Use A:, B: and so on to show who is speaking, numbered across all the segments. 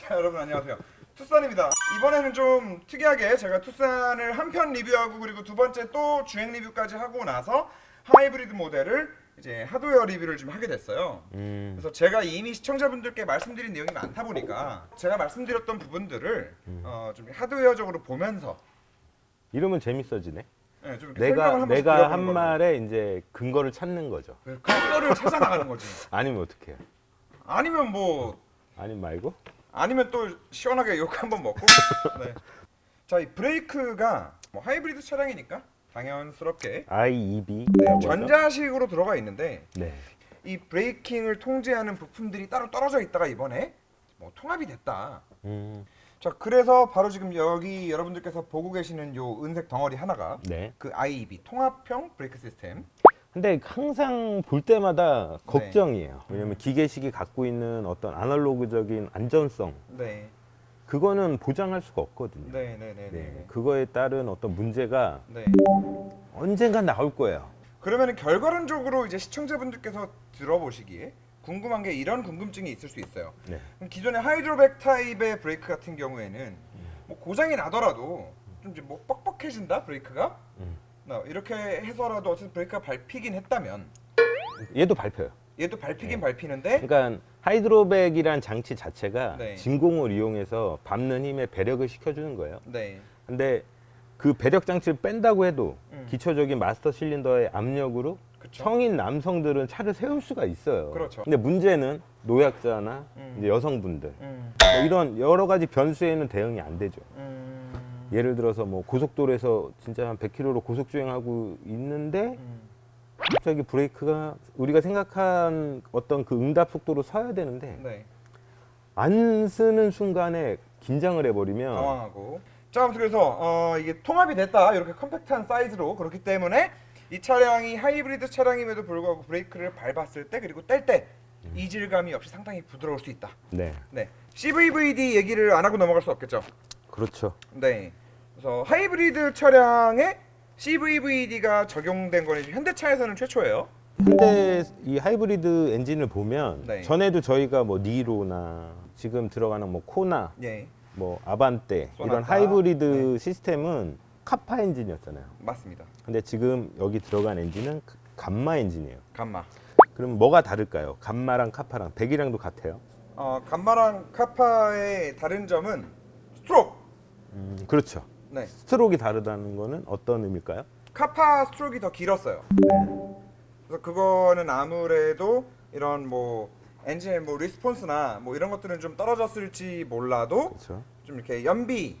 A: 자 여러분 안녕하세요 투싼입니다 이번에는 좀 특이하게 제가 투싼을 한 편 리뷰하고 그리고 두 번째 또 주행 리뷰까지 하고 나서 하이브리드 모델을 이제 하드웨어 리뷰를 좀 하게 됐어요
B: 음,
A: 그래서 제가 이미 시청자분들께 말씀드린 내용이 많다 보니까 제가 말씀드렸던 부분들을 어, 좀 하드웨어적으로 보면서
B: 이러면 재밌어지네.
A: 예, 좀 이렇게 설명을
B: 내가
A: 한 번씩
B: 내가
A: 드려보는
B: 한
A: 걸로.
B: 말에 이제 근거를 찾는 거죠.
A: 그 근거를 찾아 나가는 거지
B: 아니면 어떻게 해요?
A: 아니면 뭐
B: 아니면 말고?
A: 아니면 또 시원하게 욕 한번 먹고. 네. 자, 이 브레이크가 뭐 하이브리드 차량이니까 당연스럽게
B: IEB.
A: 네? 전자식으로 들어가 있는데
B: 네.
A: 이 브레이킹을 통제하는 부품들이 따로 떨어져 있다가 이번에 뭐 통합이 됐다.
B: 음,
A: 자, 그래서 바로 지금 여기 여러분들께서 보고 계시는 요 은색 덩어리 하나가
B: 네.
A: 그 IEB 통합형 브레이크 시스템.
B: 근데 항상 볼 때마다
A: 네.
B: 걱정이에요. 왜냐면 기계식이 갖고 있는 어떤 아날로그적인 안전성
A: 네.
B: 그거는 보장할 수가 없거든요.
A: 네, 네, 네,
B: 네,
A: 네.
B: 그거에 따른 어떤 문제가
A: 네.
B: 언젠간 나올 거예요.
A: 그러면 결과론적으로 이제 시청자분들께서 들어보시기에 궁금한 게 이런 궁금증이 있을 수 있어요.
B: 네.
A: 그럼 기존의 하이드로백 타입의 브레이크 같은 경우에는 뭐 고장이 나더라도 좀 이제 뭐 뻑뻑해진다 브레이크가
B: 음.
A: 나 이렇게 해서라도 어쨌든 브레이크가 밟히긴 했다면
B: 얘도 밟혀요.
A: 얘도 밟히긴
B: 네.
A: 밟히는데
B: 그러니까 하이드로백이란 장치 자체가
A: 네.
B: 진공을 이용해서 밟는 힘에 배력을 시켜주는 거예요.
A: 네,
B: 근데 그 배력 장치를 뺀다고 해도
A: 음.
B: 기초적인 마스터 실린더의 압력으로
A: 그렇죠.
B: 성인 남성들은 차를 세울 수가 있어요.
A: 그렇죠.
B: 근데 문제는 노약자나
A: 음.
B: 이제 여성분들
A: 음,
B: 뭐 이런 여러 가지 변수에는 대응이 안 되죠.
A: 음,
B: 예를 들어서 뭐 고속도로에서 진짜 한 100km로 고속 주행하고 있는데
A: 음,
B: 갑자기 브레이크가 우리가 생각한 어떤 그 응답 속도로 서야 되는데
A: 네,
B: 안 쓰는 순간에 긴장을 해버리면
A: 당황하고. 자, 아무튼 그래서 어, 이게 통합이 됐다 이렇게 컴팩트한 사이즈로 그렇기 때문에 이 차량이 하이브리드 차량임에도 불구하고 브레이크를 밟았을 때 그리고 뗄 때 이질감이 없이 상당히 부드러울 수 있다.
B: 네
A: 네, CVVD 얘기를 안 하고 넘어갈 수 없겠죠.
B: 그렇죠.
A: 네, 그래서 하이브리드 차량에 CVVD가 적용된 지금 현대차에서는 최초예요.
B: 현대 이 하이브리드 엔진을 보면
A: 네.
B: 전에도 저희가 뭐 니로나 지금 들어가는 뭐 코나
A: 예,
B: 뭐 아반떼 이런
A: 소나타.
B: 하이브리드 시스템은 카파 엔진이었잖아요.
A: 맞습니다.
B: 근데 지금 여기 들어간 엔진은 그 감마 엔진이에요.
A: 감마.
B: 그럼 뭐가 다를까요? 감마랑 카파랑 배기량도 같아요.
A: 어, 감마랑 카파의 다른 점은.
B: 음, 그렇죠.
A: 네,
B: 스트로크가 다르다는 거는 어떤 의미일까요?
A: 카파 스트로크가 더 길었어요. 그래서 그거는 아무래도 이런 뭐 엔진의 뭐 리스폰스나 뭐 이런 것들은 좀 떨어졌을지 몰라도
B: 그렇죠.
A: 좀 이렇게 연비,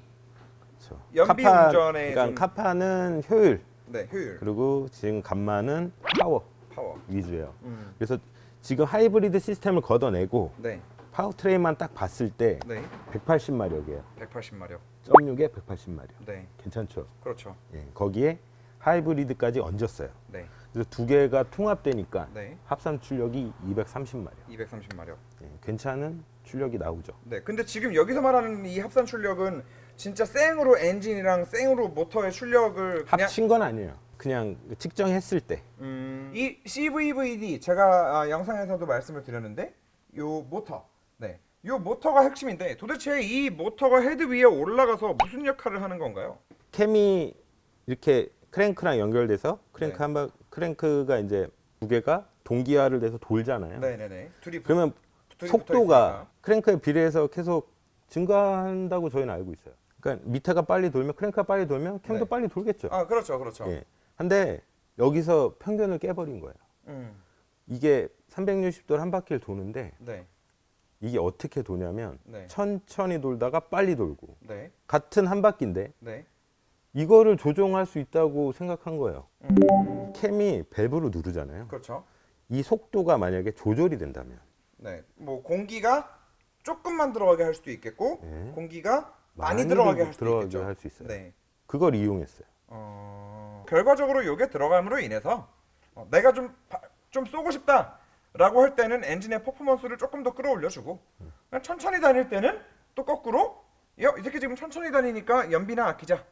B: 그렇죠.
A: 연비 운전에
B: 그러니까
A: 좀-
B: 카파는 효율
A: 네 효율,
B: 그리고 지금 감마는 파워
A: 파워.
B: 위주예요.
A: 음,
B: 그래서 지금 하이브리드 시스템을 걷어내고
A: 네,
B: 파워트레인만 딱 봤을 때
A: 네,
B: 180마력이에요.
A: 180마력.
B: 0.6에 180마력.
A: 네,
B: 괜찮죠?
A: 그렇죠.
B: 예, 거기에 하이브리드까지 얹었어요.
A: 네,
B: 그래서 두 개가 통합되니까
A: 네,
B: 합산 출력이 230마력.
A: 230마력.
B: 예, 괜찮은 출력이 나오죠.
A: 네, 근데 지금 여기서 말하는 이 합산 출력은 진짜 생으로 엔진이랑 생으로 모터의 출력을 그냥
B: 합친 건 아니에요. 그냥 측정했을 때.
A: 음, 이 CVVD 제가 아, 영상에서도 말씀을 드렸는데 요 모터, 네, 요 모터가 핵심인데 도대체 이 모터가 헤드 위에 올라가서 무슨 역할을 하는 건가요?
B: 캠이 이렇게 크랭크랑 연결돼서 크랭크
A: 네.
B: 한번 크랭크가 이제 두 개가 동기화를 돼서 돌잖아요.
A: 네, 네, 네. 둘이 붙-
B: 그러면
A: 둘이
B: 속도가 크랭크에 비례해서 계속 증가한다고 저희는 알고 있어요. 그러니까 밑에가 빨리 돌면 크랭크가 빨리 돌면 캠도
A: 네.
B: 빨리 돌겠죠.
A: 아, 그렇죠, 그렇죠.
B: 예. 근데 여기서 편견을 깨버린 거예요.
A: 음,
B: 이게 360도를 한 바퀴를 도는데
A: 네,
B: 이게 어떻게 도냐면
A: 네,
B: 천천히 돌다가 빨리 돌고
A: 네,
B: 같은 한 바퀴인데
A: 네.
B: 이거를 조종할 수 있다고 생각한 거예요.
A: 음,
B: 캠이 밸브로 누르잖아요.
A: 그렇죠.
B: 이 속도가 만약에 조절이 된다면
A: 네, 뭐 공기가 조금만 들어가게 할 수도 있겠고
B: 네.
A: 공기가 많이, 들어가게 할 수도
B: 들어가게
A: 있겠죠.
B: 할수 있어요.
A: 네.
B: 그걸 이용했어요.
A: 어, 결과적으로 이게 들어감으로 인해서 어, 내가 좀 좀 쏘고 싶다 라고 할 때는 엔진의 퍼포먼스를 조금 더 끌어올려주고 그냥 천천히 다닐 때는 또 거꾸로 야, 이 새끼 지금 천천히 다니니까 연비나 아끼자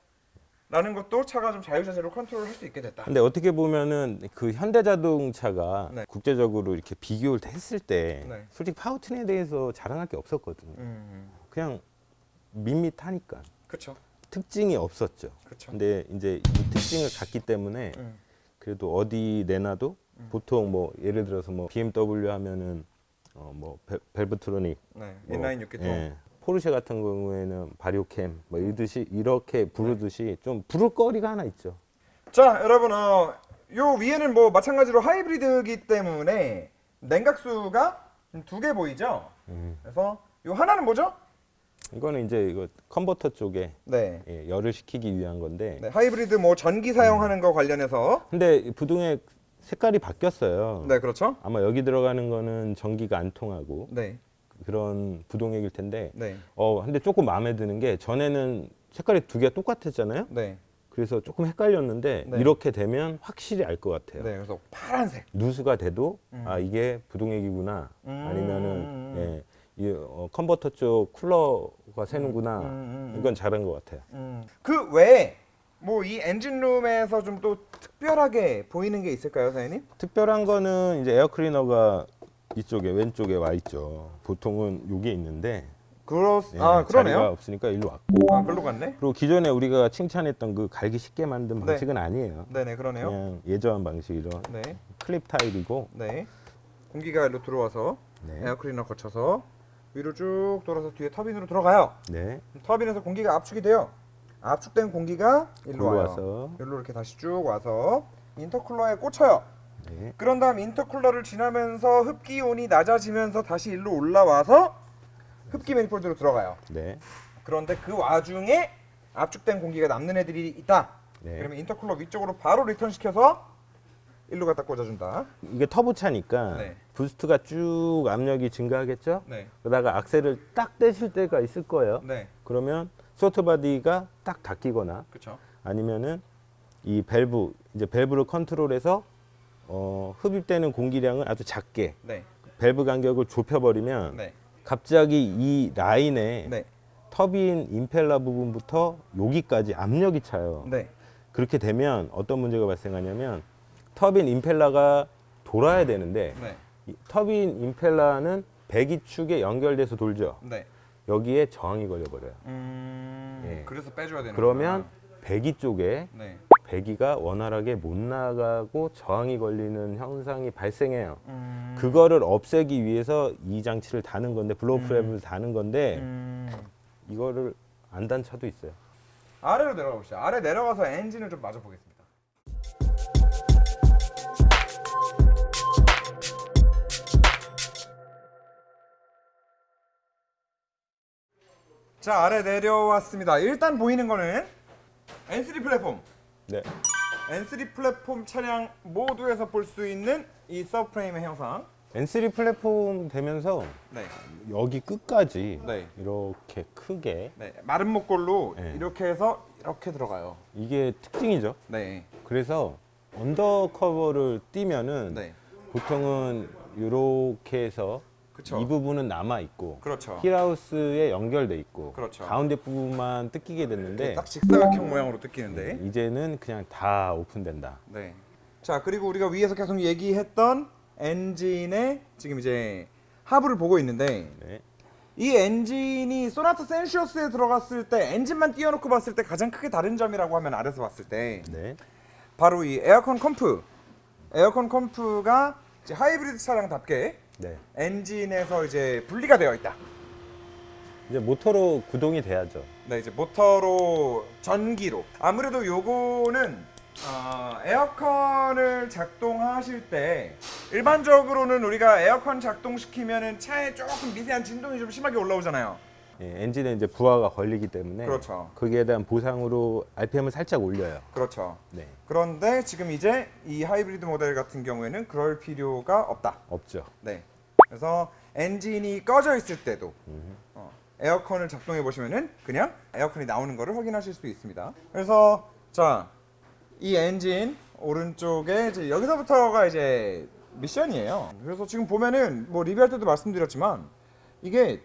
A: 라는 것도 차가 좀 자유자재로 컨트롤할 수 있게 됐다.
B: 근데 어떻게 보면은 그 현대자동차가
A: 네.
B: 국제적으로 이렇게 비교를 했을 때
A: 네.
B: 솔직히 파워트린에 대해서 자랑할 게 없었거든요.
A: 음,
B: 그냥 밋밋하니까
A: 그렇죠,
B: 특징이 없었죠.
A: 그렇죠.
B: 근데 이제 이 특징을 갖기 때문에
A: 음,
B: 그래도 어디 내놔도 보통 뭐 예를 들어서 뭐 BMW 하면은 어뭐 벨브트로닉
A: 네,
B: 뭐,
A: 인라인 6기통.
B: 예. 포르쉐 같은 경우에는 바리오캠 뭐 이듯이 이렇게 부르듯이 좀 부를 거리가 하나 있죠.
A: 자, 여러분, 어, 요 위에는 뭐 마찬가지로 하이브리드이기 때문에 냉각수가 두 개 보이죠.
B: 음.
A: 그래서 요 하나는 뭐죠?
B: 이거는 이제 이거 컨버터 쪽에
A: 네,
B: 예, 열을 식히기 위한 건데
A: 네, 하이브리드 뭐 전기 사용하는 거 관련해서
B: 근데 이 부동의 색깔이 바뀌었어요.
A: 네, 그렇죠.
B: 아마 여기 들어가는 거는 전기가 안 통하고
A: 네,
B: 그런 부동액일 텐데
A: 네,
B: 어 근데 조금 마음에 드는 게 전에는 색깔이 두 개가 똑같았잖아요.
A: 네,
B: 그래서 조금 헷갈렸는데
A: 네.
B: 이렇게 되면 확실히 알것 같아요.
A: 네. 그래서 파란색.
B: 누수가 돼도
A: 음.
B: 아 이게 부동액이구나
A: 음.
B: 아니면은 예, 이 어, 컨버터 쪽 쿨러가 새는구나
A: 음, 음, 음.
B: 이건 잘한 것 같아요.
A: 음. 그 외에 뭐 이 엔진룸에서 좀 또 특별하게 보이는 게 있을까요, 사장님?
B: 특별한 거는 이제 에어 클리너가 이쪽에 왼쪽에 와 있죠. 보통은 여기에 있는데
A: 그렇
B: 예,
A: 아
B: 자리가
A: 그러네요.
B: 없으니까 일로 왔고
A: 아 글로 갔네.
B: 그리고 기존에 우리가 칭찬했던 그 갈기 쉽게 만든
A: 네.
B: 방식은 아니에요.
A: 네네 그러네요.
B: 그냥 예전 방식으로
A: 네,
B: 클립 타입이고
A: 네. 공기가 일로 들어와서
B: 네.
A: 에어클리너 거쳐서 위로 쭉 돌아서 뒤에 터빈으로 들어가요.
B: 네.
A: 터빈에서 공기가 압축이 돼요. 압축된 공기가
B: 일로
A: 와요.
B: 와서
A: 일로 이렇게 다시 쭉 와서 인터쿨러에 꽂혀요.
B: 네.
A: 그런 다음 인터쿨러를 지나면서 흡기온이 낮아지면서 다시 일로 올라와서 흡기 매니폴드로 들어가요.
B: 네.
A: 그런데 그 와중에 압축된 공기가 남는 애들이 있다.
B: 네.
A: 그러면 인터쿨러 위쪽으로 바로 리턴 시켜서 일로 갖다 꽂아준다.
B: 이게 터보차니까
A: 네.
B: 부스트가 쭉 압력이 증가하겠죠?
A: 네,
B: 그러다가 악셀을 딱 떼실 때가 있을 거예요.
A: 네,
B: 그러면 소프트 바디가 딱 닫히거나
A: 그렇죠.
B: 아니면은 이 밸브 이제 밸브를 컨트롤해서 어, 흡입되는 공기량을 아주 작게
A: 네,
B: 밸브 간격을 좁혀버리면
A: 네,
B: 갑자기 이 라인에
A: 네,
B: 터빈 임펠러 부분부터 여기까지 압력이 차요.
A: 네,
B: 그렇게 되면 어떤 문제가 발생하냐면 터빈 임펠러가 돌아야 되는데
A: 네,
B: 이 터빈 임펠러는 배기축에 연결돼서 돌죠.
A: 네.
B: 여기에 저항이 걸려버려요.
A: 음,
B: 예.
A: 그래서 빼줘야 되는.
B: 그러면 배기 쪽에
A: 네.
B: 배기가 원활하게 못 나가고 저항이 걸리는 현상이 발생해요.
A: 음,
B: 그거를 없애기 위해서 이 장치를 다는 건데 블로우 프랩을 다는 건데
A: 음,
B: 이거를 안 단 차도 있어요.
A: 아래로 내려가 보시죠. 아래 내려가서 엔진을 좀 마저 보겠습니다. 자 아래 내려왔습니다. 일단 보이는 거는 N3 플랫폼.
B: 네.
A: N3 플랫폼 차량 모두에서 볼 수 있는 이 서브프레임의 형상.
B: N3 플랫폼 되면서
A: 네,
B: 여기 끝까지
A: 네.
B: 이렇게 크게
A: 네 마른 목골로
B: 네.
A: 이렇게 해서 이렇게 들어가요.
B: 이게 특징이죠.
A: 네,
B: 그래서 언더커버를 띄면은
A: 네,
B: 보통은 이렇게 해서
A: 그쵸.
B: 이 부분은 남아 있고
A: 그렇죠.
B: 힐하우스에 연결돼 있고
A: 그렇죠.
B: 가운데 부분만 뜯기게 됐는데
A: 딱 직사각형 모양으로 뜯기는데.
B: 이제는 그냥 다 오픈된다.
A: 네. 자 그리고 우리가 위에서 계속 얘기했던 엔진의 지금 이제 하부를 보고 있는데
B: 네.
A: 이 엔진이 소나타 센슈어스에 들어갔을 때 엔진만 띄워놓고 봤을 때 가장 크게 다른 점이라고 하면 아래서 봤을 때
B: 네.
A: 바로 이 에어컨 컴프. 에어컨 컴프가 이제 하이브리드 차량답게
B: 네.
A: 엔진에서 이제 분리가 되어 있다.
B: 이제 모터로 구동이 돼야죠.
A: 네, 이제 모터로 전기로. 아무래도 요거는 어, 에어컨을 작동하실 때 일반적으로는 우리가 에어컨 작동시키면은 차에 조금 미세한 진동이 좀 심하게 올라오잖아요.
B: 예, 엔진에 이제 부하가 걸리기 때문에
A: 그렇죠.
B: 거기에 대한 보상으로 RPM을 살짝 올려요.
A: 그렇죠.
B: 네.
A: 그런데 지금 이제 이 하이브리드 모델 같은 경우에는 그럴 필요가 없다.
B: 없죠.
A: 네. 그래서 엔진이 꺼져 있을 때도
B: 음.
A: 어, 에어컨을 작동해 보시면은 그냥 에어컨이 나오는 것을 확인하실 수 있습니다. 그래서 자, 이 엔진 오른쪽에 이제 여기서부터가 이제 미션이에요. 그래서 지금 보면은 뭐 리뷰할 때도 말씀드렸지만 이게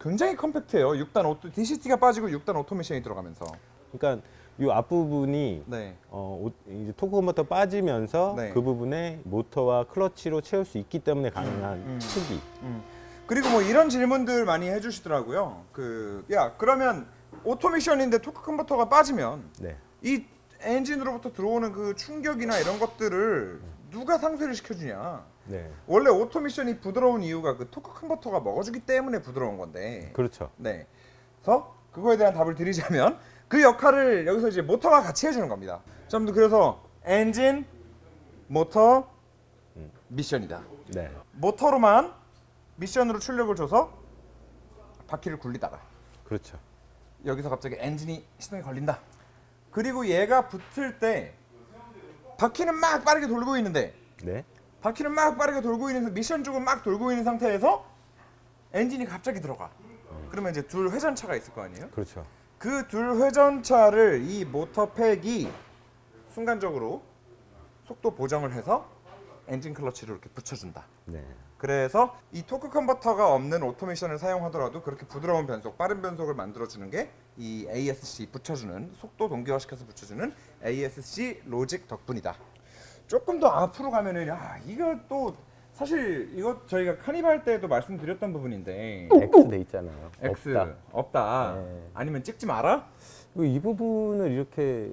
A: 굉장히 컴팩트해요. 6단 오토 DCT가 빠지고 6단 오토미션이 들어가면서.
B: 그러니까 이 앞부분이
A: 네.
B: 어, 오- 이제 토크 컨버터 빠지면서
A: 네.
B: 그 부분에 모터와 클러치로 채울 수 있기 때문에 가능한
A: 음.
B: 크기.
A: 음. 그리고 뭐 이런 질문들 많이 해주시더라고요. 그 야 그러면 오토미션인데 토크 컨버터가 빠지면
B: 네.
A: 이 엔진으로부터 들어오는 그 충격이나 이런 것들을 누가 상쇄를 시켜주냐?
B: 네.
A: 원래 오토미션이 부드러운 이유가 그 토크 컨버터가 먹어주기 때문에 부드러운 건데.
B: 그렇죠.
A: 네. 그래서 그거에 대한 답을 드리자면 그 역할을 여기서 이제 모터가 같이 해주는 겁니다. 자, 아무튼 그래서 엔진, 모터, 미션이다.
B: 네.
A: 모터로만 미션으로 출력을 줘서 바퀴를 굴리다가
B: 그렇죠.
A: 여기서 갑자기 엔진이 시동이 걸린다. 그리고 얘가 붙을 때 바퀴는 막 빠르게 돌고 있는데
B: 네.
A: 바퀴는 막 빠르게 돌고 있는 미션 쪽은 막 돌고 있는 상태에서 엔진이 갑자기 들어가. 그러면 이제 둘 회전차가 있을 거 아니에요?
B: 그렇죠.
A: 그 둘 회전차를 이 모터팩이 순간적으로 속도 보정을 해서 엔진 클러치를 이렇게 붙여준다.
B: 네.
A: 그래서 이 토크 컨버터가 없는 오토메이션을 사용하더라도 그렇게 부드러운 변속, 빠른 변속을 만들어주는 게 이 ASC 붙여주는 속도 동기화시켜서 붙여주는 ASC 로직 덕분이다. 조금 더 앞으로 가면은 야 이거 또 사실 이거 저희가 카니발 때도 말씀드렸던 부분인데
B: X 돼 있잖아요.
A: X
B: 없다.
A: 없다.
B: 네.
A: 아니면 찍지 마라.
B: 이거 이 부분을 이렇게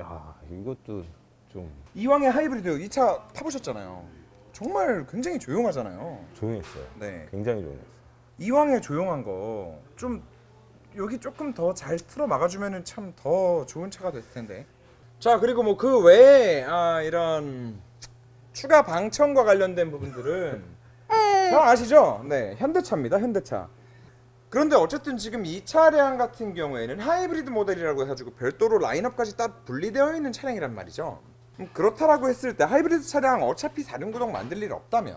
B: 야 이것도 좀
A: 이왕의 하이브리드 이 차 타보셨잖아요. 정말 굉장히 조용하잖아요.
B: 조용했어요.
A: 네.
B: 굉장히 조용했어요.
A: 이왕에 조용한 거 좀 여기 조금 더 잘 틀어 막아주면은 참 더 좋은 차가 됐을 텐데. 자 그리고 뭐 그 외에 아 이런 추가 방청과 관련된 부분들은 잘 아시죠? 네 현대차입니다 현대차. 그런데 어쨌든 지금 이 차량 같은 경우에는 하이브리드 모델이라고 해가지고 별도로 라인업까지 따로 분리되어 있는 차량이란 말이죠. 음, 그렇다라고 했을 때 하이브리드 차량 어차피 사륜구동 만들 일 없다면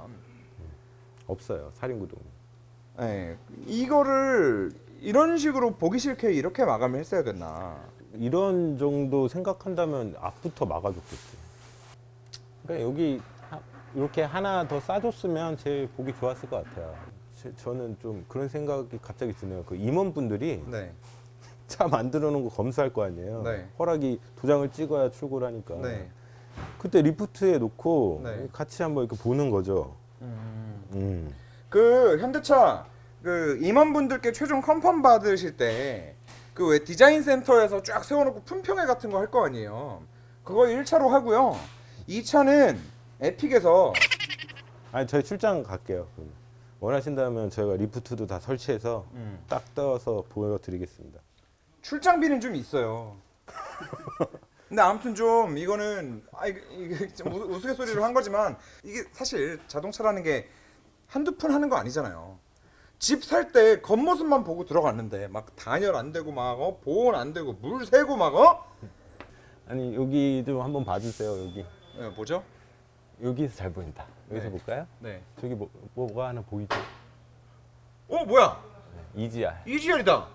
B: 없어요. 살인구동.
A: 네, 이거를 이런 식으로 보기 싫게 이렇게 마감을 했어야 됐나?
B: 이런 정도 생각한다면 앞부터 막아줬겠지. 그러니까 여기 하- 이렇게 하나 더 싸줬으면 제일 보기 좋았을 것 같아요. 제- 저는 좀 그런 생각이 갑자기 드네요. 그 임원분들이
A: 네,
B: 차 만들어 놓은 거 검사할 거 아니에요.
A: 네.
B: 허락이 도장을 찍어야 출고를 하니까.
A: 네.
B: 그때 리프트에 놓고
A: 네.
B: 같이 한번 이렇게 보는 거죠. 음.
A: 그 현대차 그 임원분들께 최종 컨펌 받으실 때 그 왜 디자인 센터에서 쫙 세워놓고 품평회 같은 거 할 거 아니에요. 그거 1차로 하고요. 2차는 에픽에서
B: 아니 저희 출장 갈게요. 그럼. 원하신다면 저희가 리프트도 다 설치해서 딱 떠서 보여드리겠습니다.
A: 출장비는 좀 있어요. 근데 아무튼 좀 이거는 아 이게, 이게 좀 우- 우스갯소리로 한 거지만 이게 사실 자동차라는 게 한두 푼 하는 거 아니잖아요. 집 살 때 겉모습만 보고 들어갔는데 막 단열 안 되고 막 어, 보온 안 되고 물 새고 막 어?
B: 아니 여기 좀 한번 봐주세요. 여기
A: 네, 뭐죠?
B: 여기서 잘 보인다. 여기서
A: 네.
B: 볼까요?
A: 네.
B: 저기 뭐, 뭐가 하나 보이죠?
A: 어 뭐야?
B: EGR.
A: 이지열이다.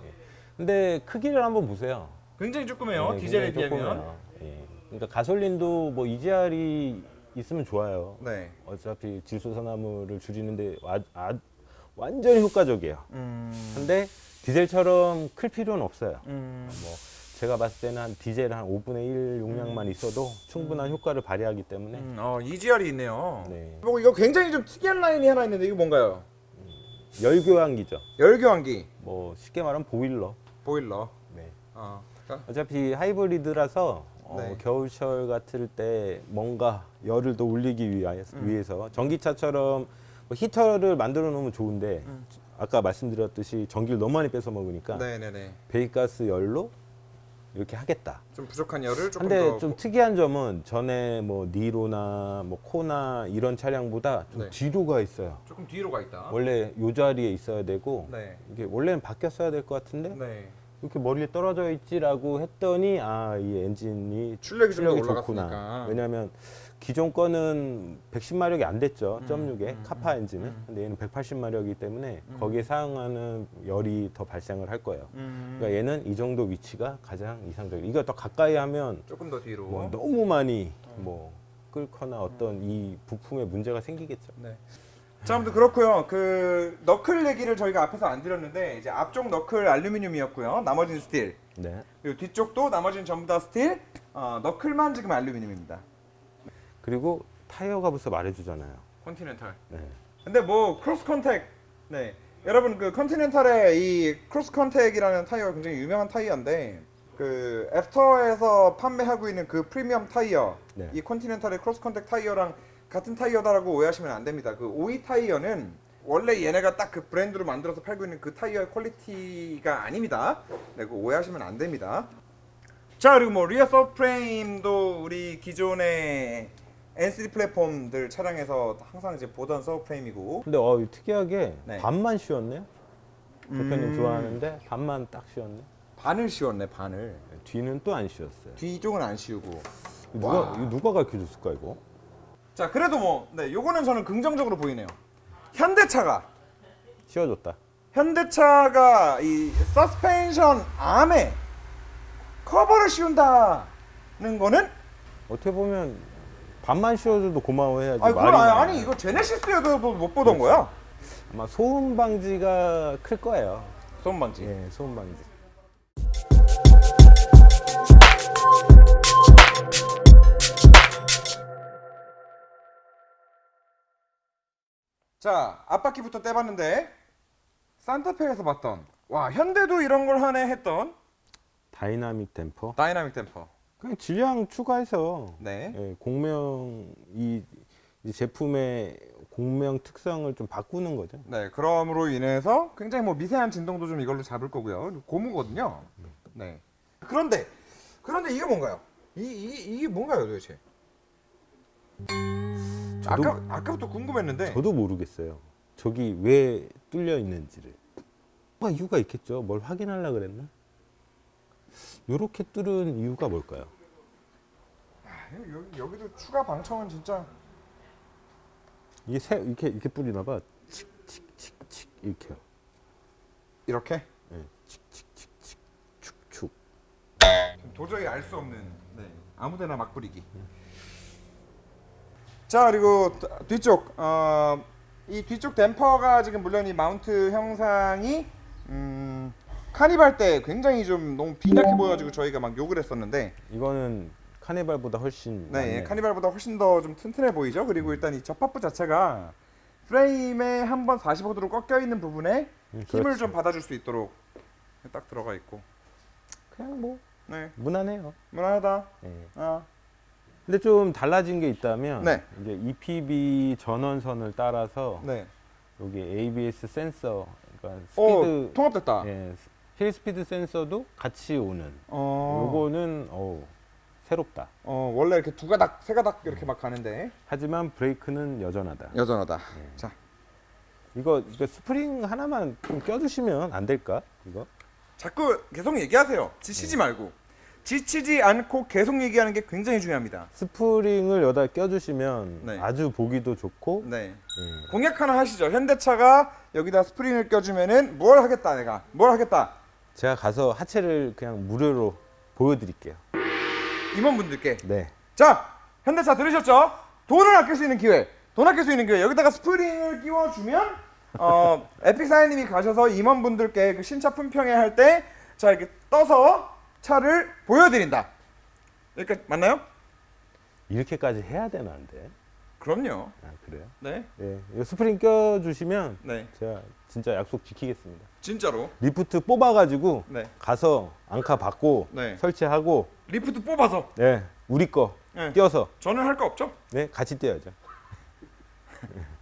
B: 근데 크기를 한번 보세요.
A: 굉장히 조그매요.
B: 네,
A: 디젤에
B: 굉장히
A: 비하면.
B: 조그매요. 예. 그러니까 가솔린도 뭐 EGR이 있으면 좋아요.
A: 네.
B: 어차피 질소 산화물을 줄이는데 와, 아, 완전히 효과적이에요.
A: 음.
B: 근데 디젤처럼 클 필요는 없어요.
A: 음.
B: 뭐 제가 봤을 때는 한 디젤 한 5분의 1 용량만 있어도 충분한 효과를 발휘하기 때문에
A: 음, 어, EGR이 있네요.
B: 네.
A: 뭐 이거 굉장히 좀 특이한 라인이 하나 있는데 이거 뭔가요?
B: 열교환기죠.
A: 열교환기
B: 뭐 쉽게 말하면 보일러.
A: 보일러.
B: 네.
A: 어. 그러니까
B: 어차피 하이브리드라서 어,
A: 네.
B: 겨울철 같을 때 뭔가 열을 더 올리기
A: 음.
B: 위해서 전기차처럼 뭐 히터를 만들어 놓으면 좋은데
A: 음.
B: 아까 말씀드렸듯이 전기를 너무 많이 뺏어 먹으니까
A: 네네네.
B: 배기가스 열로 이렇게 하겠다.
A: 좀 부족한 열을 조금
B: 근데
A: 더
B: 좀 특이한 점은 전에 뭐 니로나 뭐 코나 이런 차량보다 좀
A: 네.
B: 뒤로 가 있어요.
A: 조금 뒤로 가 있다.
B: 원래 요 자리에 있어야 되고
A: 네.
B: 이게 원래는 바뀌었어야 될 것 같은데
A: 네.
B: 이렇게 머리에 떨어져 있지라고 했더니 아 이 엔진이
A: 출력이 좀더
B: 출력이
A: 올라갔으니까.
B: 왜냐하면 기존 거는 110마력이 안 됐죠.
A: 음,
B: 0.6에
A: 음,
B: 카파 엔진은.
A: 음.
B: 근데 얘는 180마력이기 때문에
A: 음.
B: 거기에 사용하는 열이 더 발생을 할 거예요.
A: 음.
B: 그러니까 얘는 이 정도 위치가 가장 이상적이에요. 이거 더 가까이 하면
A: 조금 더 뒤로.
B: 뭐 너무 많이 뭐 끓거나 어떤 이 부품에 문제가 생기겠죠.
A: 네. 자, 아무튼 그렇고요. 그 너클 얘기를 저희가 앞에서 안 드렸는데 이제 앞쪽 너클 알루미늄이었고요. 나머지는 스틸.
B: 네.
A: 그리고 뒤쪽도 나머지는 전부 다 스틸. 어, 너클만 지금 알루미늄입니다.
B: 그리고 타이어가 벌써 말해주잖아요.
A: 컨티넨탈.
B: 네.
A: 근데 뭐 크로스 컨택. 네. 여러분 그 컨티넨탈의 이 크로스 컨택이라는 타이어가 굉장히 유명한 타이어인데 그 애프터에서 판매하고 있는 그 프리미엄 타이어
B: 네.
A: 이 컨티넨탈의 크로스 컨택 타이어랑 같은 타이어다라고 오해하시면 안 됩니다. 그 오이 타이어는 원래 얘네가 딱 그 브랜드로 만들어서 팔고 있는 그 타이어의 퀄리티가 아닙니다. 네, 그 오해하시면 안 됩니다. 자 그리고 뭐 리어 서프레임도 우리 기존의 NCD 플랫폼들 차량에서 항상 이제 보던 서프레임이고
B: 근데 어 이거 특이하게
A: 네.
B: 반만 씌웠네요. 대표님
A: 음.
B: 좋아하는데 반만 딱 씌웠네.
A: 반을 씌웠네 반을
B: 뒤는 또 안 씌웠어요.
A: 뒤쪽은 안 씌우고
B: 누가. 이거 누가 가르쳐 줬을까 이거?
A: 자 그래도 뭐 네, 요거는 저는 긍정적으로 보이네요 현대차가
B: 씌워줬다.
A: 현대차가 이 서스펜션 암에 커버를 씌운다는 거는
B: 어떻게 보면 반만 씌워줘도 고마워해야지.
A: 아니, 그건
B: 말이
A: 아니. 아니 이거 제네시스에서도 못 보던 거야
B: 아마 소음 방지가 클 거예요.
A: 소음 방지
B: 예, 소음 방지.
A: 자 앞바퀴부터 떼봤는데 산타페에서 봤던 와 현대도 이런 걸 하네 했던
B: 다이나믹 댐퍼.
A: 다이나믹 댐퍼
B: 그냥 질량 추가해서
A: 네
B: 예, 공명 이, 이 제품의 공명 특성을 좀 바꾸는 거죠.
A: 네, 그럼으로 인해서 굉장히 뭐 미세한 진동도 좀 이걸로 잡을 거고요. 고무거든요. 네. 그런데 그런데 이게 뭔가요? 이, 이 이게 뭔가요, 도대체?
B: 저도-
A: 아까 아까부터 궁금했는데.
B: 저도 모르겠어요. 저기 왜 뚫려 있는지를. 뭔가 이유가 있겠죠. 뭘 확인하려 그랬나? 요렇게 뚫은 이유가 뭘까요?
A: 여기 여기도 추가 방청은 진짜
B: 이게 새, 이렇게 이렇게 뚫리나 봐. 칙칙칙칙 이렇게요.
A: 이렇게
B: 예, 칙칙칙칙 축축.
A: 도저히 알 수 없는 네, 아무데나 막 뿌리기. 자 그리고 드- 뒤쪽 어, 이 뒤쪽 댐퍼가 지금 물론 이 마운트 형상이 음, 카니발 때 굉장히 좀 너무 빈약해 보여가지고 저희가 막 욕을 했었는데
B: 이거는 카니발보다 훨씬
A: 네
B: 낫네요.
A: 카니발보다 훨씬 더 좀 튼튼해 보이죠 그리고 일단 이 접합부 자체가 프레임에 한 번 45도로 꺾여 있는 부분에
B: 음,
A: 힘을
B: 그렇죠.
A: 좀 받아줄 수 있도록 딱 들어가 있고
B: 그냥 뭐
A: 네
B: 무난해요.
A: 무난하다
B: 예.
A: 아.
B: 근데 좀 달라진 게 있다면
A: 네.
B: 이제 EPB 전원선을 따라서
A: 네
B: 여기 ABS 센서 그러니까
A: 어,
B: 스피드
A: 통합됐다
B: 예, 힐 스피드 센서도 같이 오는
A: 어,
B: 요거는 어우, 새롭다.
A: 어 원래 이렇게 두 가닥 세 가닥 이렇게 막 가는데
B: 하지만 브레이크는 여전하다.
A: 여전하다.
B: 네.
A: 자,
B: 이거, 이거 스프링 하나만 좀 껴주시면 안 될까? 이거?
A: 자꾸 계속 얘기하세요. 지치지 말고 지치지 않고 계속 얘기하는 게 굉장히 중요합니다.
B: 스프링을 여기다 껴주시면
A: 네.
B: 아주 보기도 좋고
A: 네.
B: 예.
A: 공약 하나 하시죠. 현대차가 여기다 스프링을 껴주면은 뭘 하겠다 내가 뭘 하겠다
B: 제가 가서 하체를 그냥 무료로 보여드릴게요.
A: 임원분들께
B: 네.
A: 자 현대차 들으셨죠? 돈을 아낄 수 있는 기회 돈 아낄 수 있는 기회 여기다가 스프링을 끼워주면 어 에픽 사장님이 가셔서 임원분들께 그 신차 품평회 할 때 자 이렇게 떠서 차를 보여드린다 여기까지 맞나요?
B: 이렇게까지 해야 되나 안 돼?
A: 그럼요
B: 아, 그래요?
A: 네
B: 네. 이 스프링 껴주시면
A: 네.
B: 제가 진짜 약속 지키겠습니다.
A: 진짜로
B: 리프트 뽑아가지고
A: 네.
B: 가서 앙카 받고
A: 네.
B: 설치하고
A: 리프트 뽑아서
B: 네 우리 거
A: 네.
B: 띄어서
A: 저는 할 거 없죠?
B: 네 같이 띄어야죠.